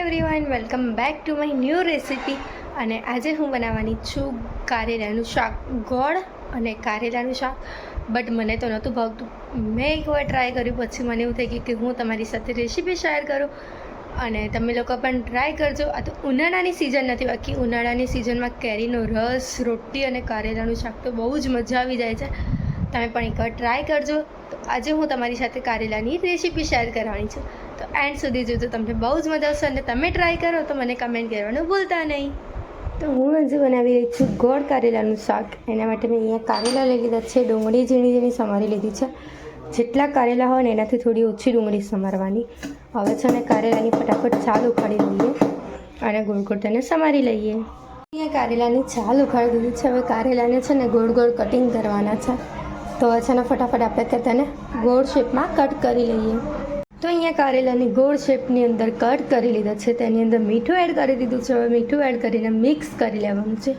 Everyone welcome back to my new recipe અને આજે હું બનાવવાની છું કારેલાનું શાક. ગોળ અને કારેલાનું શાક. બટ મને તો નહોતું ભાવતું. મેં એકવાર ટ્રાય કર્યું, પછી મને એવું થઈ ગયું કે હું તમારી સાથે રેસીપી શેર કરું. અને તમે લોકો પણ ટ્રાય કરજો. આ તો ઉનાળાની સિઝન નથી, બાકી ઉનાળાની સિઝનમાં કેરીનો રસ, રોટી અને કારેલાનું શાક તો બહુ જ મજા આવી જાય છે. તમે પણ એકવાર ટ્રાય કરજો. તો આજે હું તમારી સાથે કારેલાની રેસીપી શેર કરવાની છું. તો એન્ડ સુધી જોજો. તમને બહુ જ મજા આવશે અને તમે ટ્રાય કરો તો મને કમેન્ટ કરવાનું ભૂલતા નહીં. તો હું આજે બનાવી રહી છું ગોળ કારેલાનું શાક. એના માટે મેં અહીંયા કારેલા લઈ લીધા છે, ડુંગળી ઝીણી ઝીણી સમારી લીધી છે. જેટલા કારેલા હોય ને એનાથી થોડી ઓછી ડુંગળી સમારવાની. હવે છે ને કારેલાની ફટાફટ છાલ ઉખાડી લઈએ અને ગોળ ગોળ તેને સમારી લઈએ. અહીંયા કારેલાની છાલ ઉખાડી દીધી છે. હવે કારેલાને છે ને ગોળ ગોળ કટિંગ કરવાના છે. તો હવે છે ને ફટાફટ આપણે તેને ગોળ શેપમાં કટ કરી લઈએ. તો અહીંયા કારેલાની ગોળ શેપની અંદર કટ કરી લીધા છે. તેની અંદર મીઠું એડ કરી દીધું છે. હવે મીઠું એડ કરીને મિક્સ કરી લેવાનું છે.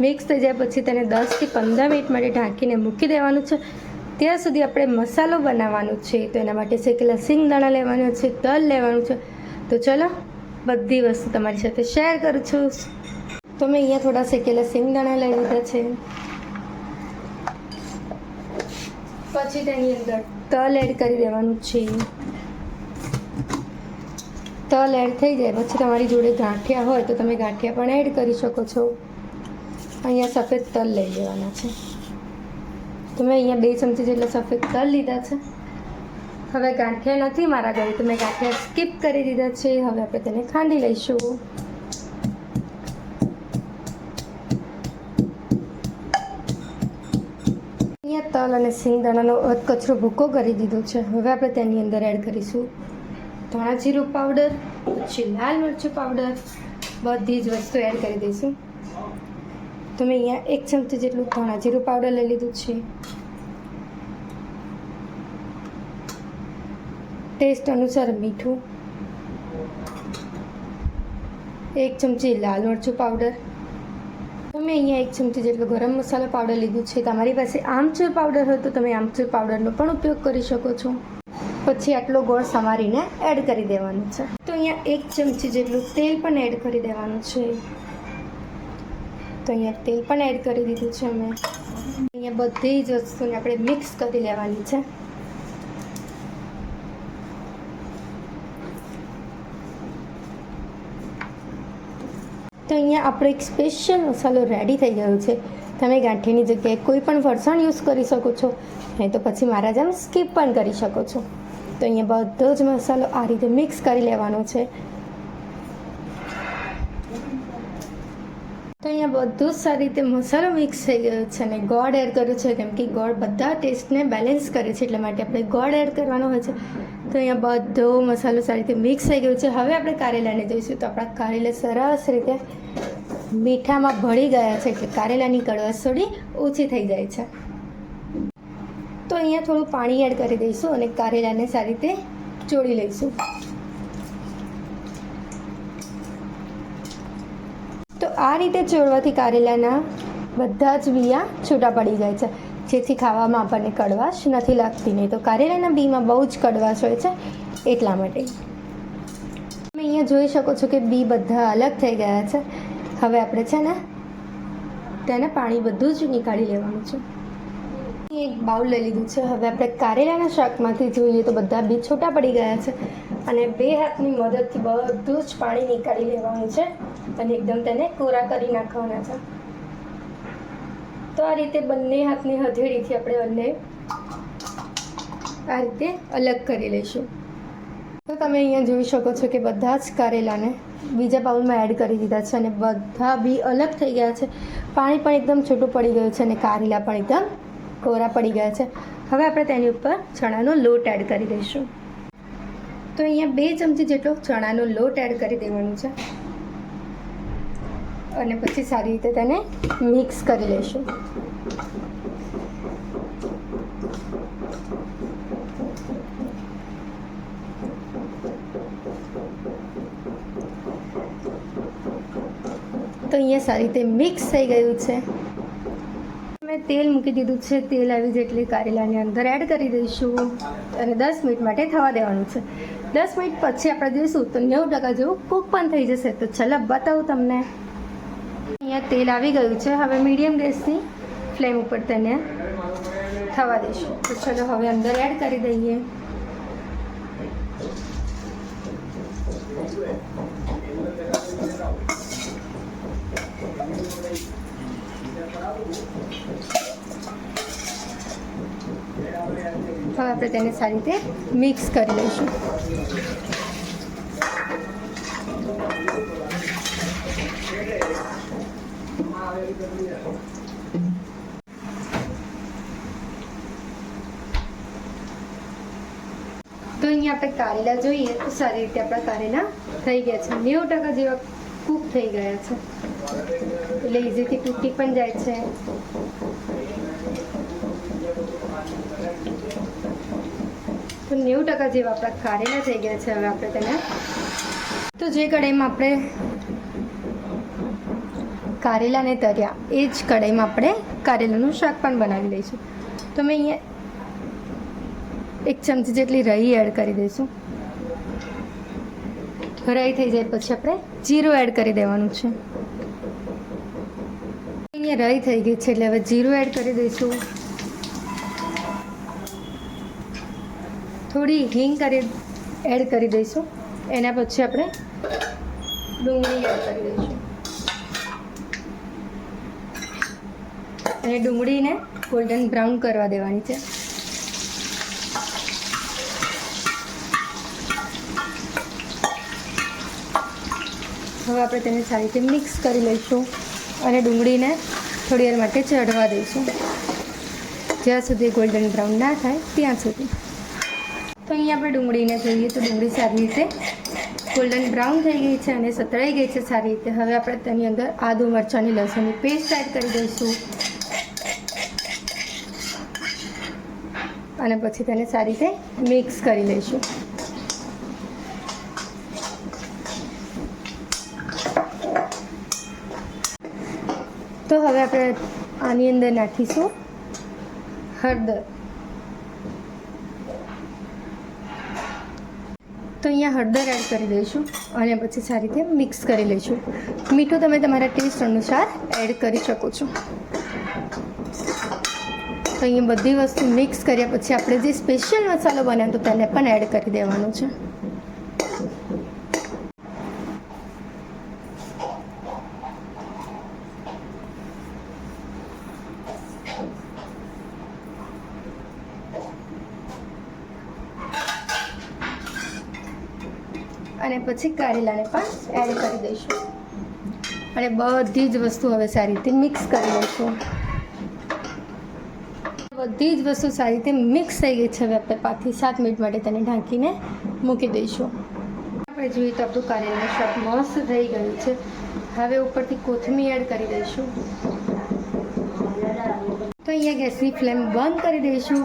મિક્સ થઈ જાય પછી તેને દસથી પંદર મિનિટ માટે ઢાંકીને મૂકી દેવાનું છે. ત્યાં સુધી આપણે મસાલો બનાવવાનો છે. તો એના માટે શેકેલા સિંગદાણા લેવાનો છે, તલ લેવાનું છે. તો ચલો, બધી વસ્તુ તમારી સાથે શેર કરું છું. તો મેં અહીંયા થોડા શેકેલા સિંગદાણા લઈ લીધા છે. પછી તેની અંદર તલ એડ કરી દેવાનું છે. તલ એડ થઈ જાય, પછી તમારી જોડે ગાંઠિયા હોય તો તમે ગાંઠિયા પણ એડ કરી શકો છો. અહીંયા સફેદ તલ લઈ લેવાના છે. તો મેં અહીંયા બે ચમચી જેટલા સફેદ તલ લીધા છે. હવે ગાંઠિયા નથી મારા ઘરે, તો મેં ગાંઠિયા સ્કીપ કરી દીધા છે. હવે આપણે તેને ખાંડી લઈશું. અહીંયા તલ અને સિંગદાણાનો કચરો ભૂકો કરી દીધો છે. હવે આપણે તેની અંદર એડ કરીશું. ધાણા જીરું પાવડર પછી લાલ મરચું પાવડર બધી જ વસ્તુ એડ કરી દઈશું. તો મેં અહીંયા એક ચમચી જેટલું ધાણા જીરું પાવડર લઈ લીધું છે. ટેસ્ટ અનુસાર મીઠું. એક ચમચી લાલ મરચું પાવડર તમે અહીંયા એક ચમચી જેટલો ગરમ મસાલો પાવડર લીધું છે. તમારી પાસે આમચૂર પાવડર હોય તો તમે આમચૂર પાવડરનો પણ ઉપયોગ કરી શકો છો. પછી આટલો ગોળ સમારીને એડ કરી દેવાનું છે. તો અહીંયા એક ચમચી જેટલું તેલ પણ એડ કરી દેવાનું છે. તો અહીંયા તેલ પણ એડ કરી દીધું છે અમે. અહીંયા બધી જ વસ્તુને આપણે મિક્સ કરી લેવાની છે. તો અહીંયા આપણો એક સ્પેશિયલ મસાલો રેડી થઈ ગયો છે. તમે ગાંઠીની જગ્યાએ કોઈ પણ ફરસાણ યુઝ કરી શકો છો. નહીં તો પછી મારા જેમ સ્કીપ પણ કરી શકો છો. તો અહીંયા બધો જ મસાલો આ રીતે મિક્સ કરી લેવાનો છે. તો અહીંયા બધું જ સારી રીતે મસાલો મિક્સ થઈ ગયો છે અને ગોળ એડ કર્યો છે, કેમ કે ગોળ બધા ટેસ્ટને બેલેન્સ કરે છે, એટલા માટે આપણે ગોળ એડ કરવાનો હોય છે. તો અહીંયા બધો મસાલો સારી રીતે મિક્સ થઈ ગયો છે. હવે આપણે કારેલાને જોઈશું તો આપણા કારેલા સરસ રીતે મીઠામાં ભળી ગયા છે, એટલે કારેલાની કડવાશ થોડી ઓછી થઈ જાય છે. તો અહીંયા થોડું પાણી એડ કરી દઈશું અને કારેલાને સારી રીતે ચોળી લઈશું. તો આ રીતે ચોળવાથી કારેલાના બધા જ બીયા છૂટા પડી જાય છે. જેથી ખાવામાં આપણને કડવાશ નથી લાગતી, નહીં તો કારેલાના બીમાં બહુ જ કડવાશ હોય છે એટલા માટે. તમે અહીંયા જોઈ શકો છો કે બી બધા અલગ થઈ ગયા છે. હવે આપણે છે ને તેને પાણી બધું જ નીકાળી લેવાનું છે. એક બાઉલ લઈ લીધું છે. હવે આપણે કારેલાના શાકમાંથી જોઈએ તો બધા બી છૂટા પડી ગયા છે અને બે હાથની મદદથી બધું જ પાણી નીકાળી લેવાનું છે અને એકદમ તેને કોરા કરી નાખવાના છે. તો આ રીતે બંને હાથની હથેળીથી આપણે બંને આ રીતે અલગ કરી લઈશું. તો તમે અહીંયા જોઈ શકો છો કે બધા જ કારેલાને બીજા બાઉલમાં એડ કરી દીધા છે અને બધા બી અલગ થઈ ગયા છે. પાણી પણ એકદમ છૂટું પડી ગયું છે અને કારેલા પણ એકદમ કોરા પડી ગયા છે. હવે આપણે તેની ઉપર ચણાનો લોટ એડ કરી દઈશું. તો અહીંયા બે ચમચી જેટલો ચણાનો લોટ એડ કરી દેવાનું છે. અને પછી સારી રીતે તેને મિક્સ કરી લઈશું. તો અહીંયા સારી રીતે મિક્સ થઈ ગયું છે. તેલ મૂકી દીધું છે. તેલ આવી જેટલી કારેલાની અંદર એડ કરી દઈશું અને દસ મિનિટ માટે થવા દેવાનું છે. દસ મિનિટ પછી આપણે જોઈશું તો નેવું ટકા જેવું કૂક પણ થઈ જશે. તો ચલો બતાવું તમને. અહીંયા તેલ આવી ગયું છે. હવે મીડિયમ ગેસની ફ્લેમ ઉપર તેને થવા દઈશું. તો ચલો હવે અંદર એડ કરી દઈએ. હવે આપણે તેને સારી રીતે મિક્સ કરી લઈશું. તો અહીંયા આપણે કારેલા જોઈએ, તો સારી રીતે આપણા કારેલા થઈ ગયા છે. નેવું ટકા જેવા કૂક થઈ ગયા છે. એટલે ઇઝીથી તૂટી પણ જાય છે. તો નેવું ટકા જેવા આપણા કારેલા થઈ ગયા છે હવે આપણે તેને. તો જે કઢાઈમાં આપણે કારેલાને તર્યા, એ જ કઢાઈમાં આપણે કારેલાનું શાક પણ બનાવી લઈશું. તો મેં અહીંયા એક ચમચી જેટલી રહી એડ કરી દઈશું. રાઈ થઈ જાય પછી આપણે જીરું એડ કરી દેવાનું છે. અહીંયા રાઈ થઈ ગઈ છે, એટલે હવે જીરું એડ કરી દઈશું. થોડી હિંગ કરી એડ કરી દઈશું. એના પછી આપણે ડુંગળી એડ કરી દઈશું. અને ડુંગળીને ગોલ્ડન બ્રાઉન કરવા દેવાની છે. હવે આપણે તેને સારી રીતે મિક્સ કરી લઈશું. અને ડુંગળીને થોડી વાર માટે ચઢવા દઈશું. જ્યાં સુધી ગોલ્ડન બ્રાઉન ના થાય, ત્યાં સુધી. તો અહીંયા આપણે ડુંગળીને જોઈએ તો ડુંગળી સારી રીતે ગોલ્ડન બ્રાઉન થઈ ગઈ છે અને સતળાઈ ગઈ છે સારી રીતે. હવે આપણે તેની અંદર આદુ મરચાંની લસણની પેસ્ટ એડ કરી દઈશું. અને પછી તેને સારી રીતે મિક્સ કરી લઈશું. તો હવે આપણે આની અંદર નાખીશું હળદર. તો અહીંયા હળદર એડ કરી દઈશું અને પછી સારી રીતે મિક્સ કરી લઈશું. મીઠું તમે તમારા ટેસ્ટ અનુસાર એડ કરી શકો છો. તો અહીંયા બધી વસ્તુ મિક્સ કર્યા પછી આપણે જે સ્પેશિયલ મસાલો બનાવ્યો તેને પણ એડ કરી દેવાનો છે. અને પછી કારેલાને પણ એડ કરી દઈશું. અને બધી જ વસ્તુ હવે સારી રીતે મિક્સ કરી લઈશું. બધી જ વસ્તુ સારી રીતે મિક્સ થઈ ગઈ છે હવે આપણે પાંચથી સાત મિનિટ માટે તેને ઢાંકીને મૂકી દઈશું. આપણે જોઈએ તો આપણું કારેલાનું શાક મસ્ત થઈ ગયું છે. હવે ઉપરથી કોથમીર એડ કરી દઈશું. અહીંયા ગેસની ફ્લેમ બંધ કરી દઈશું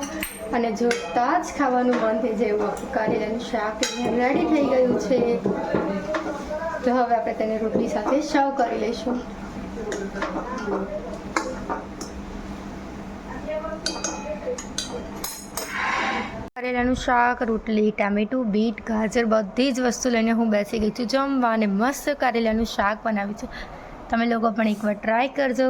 અને જોતા જ ખાવાનું બંધ થઈ જાય એવું કારેલાનું શાક રેડી થઈ ગયું છે. તો હવે આપણે તેને રોટલી સાથે સર્વ કરી લઈશું. કારેલાનું શાક, રોટલી, ટામેટું, બીટ, ગાજર બધી જ વસ્તુ લઈને હું બેસી ગઈ છું. જમવા અને મસ્ત કારેલાનું શાક બનાવ્યું છે. તમે લોકો પણ એકવાર ટ્રાય કરજો.